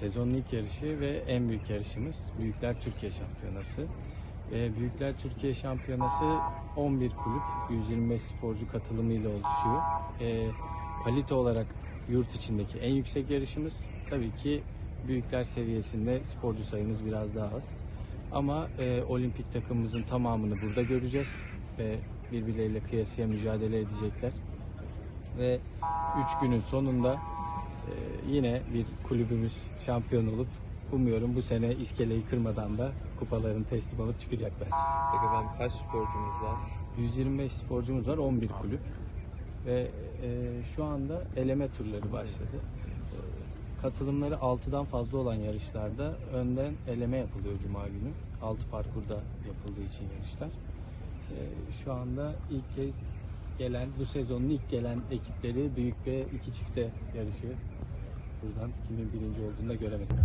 Sezonun ilk yarışı ve en büyük yarışımız Büyükler Türkiye Şampiyonası. Ee, Büyükler Türkiye Şampiyonası 11 kulüp, 125 sporcu katılımıyla oluşuyor. Ee, kalite olarak yurt içindeki en yüksek yarışımız. Tabii ki büyükler seviyesinde sporcu sayımız biraz daha az. Ama e, olimpik takımımızın tamamını burada göreceğiz ve birbirleriyle kıyasıya mücadele edecekler. Ve 3 günün sonunda e, yine bir kulübümüz şampiyon olup umuyorum bu sene iskeleyi kırmadan da kupalarını teslim alıp çıkacaklar. Peki efendim kaç sporcumuz var? 125 sporcumuz var, 11 kulüp ve e, şu anda eleme turları başladı. E, katılımları 6'dan fazla olan yarışlarda önden eleme yapılıyor Cuma günü. 6 parkurda yapıldığı için yarışlar. E, şu anda ilk kez gelen, bu sezonun ilk gelen ekipleri büyük ve iki çifte yarışı. Buradan kimin birinci olduğunu da göremedik.